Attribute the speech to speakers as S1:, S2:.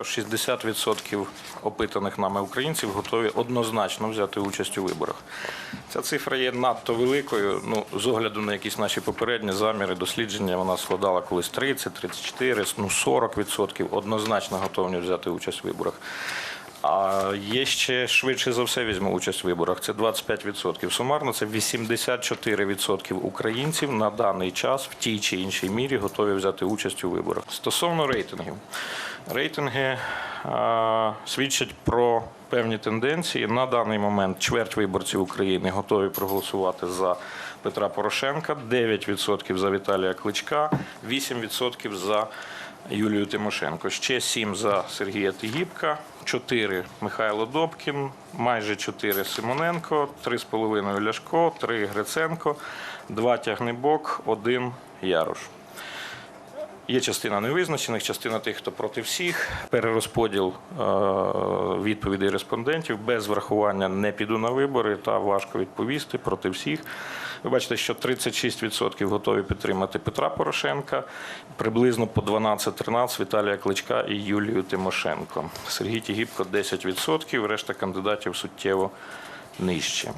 S1: 60% опитаних нами українців готові однозначно взяти участь у виборах. Ця цифра є надто великою. Ну, з огляду на якісь наші попередні заміри, дослідження, вона складала колись 30, 34, ну 40% однозначно готові взяти участь у виборах. А є ще швидше за все візьму участь в виборах. Це 25%. Сумарно це 84% українців на даний час в тій чи іншій мірі готові взяти участь у виборах. Стосовно рейтингів, рейтинги а, свідчать про певні тенденції. На даний момент чверть виборців України готові проголосувати за Петра Порошенка, 9% за Віталія Кличка, 8% за Юлію Тимошенко. Ще 7 за Сергія Тигіпка, 4 Михайло Добкін, майже 4 Симоненко, 3,5 Ляшко, 3 Гриценко, 2 Тягнебок, 1 Ярош. Є частина невизначених, частина тих, хто проти всіх. Перерозподіл е, відповідей респондентів без врахування не піду на вибори та важко відповісти проти всіх. Ви бачите, що 36% готові підтримати Петра Порошенка, приблизно по 12-13 Віталія Кличка і Юлію Тимошенко. Сергій Тігіпко 10%, решта кандидатів суттєво нижче.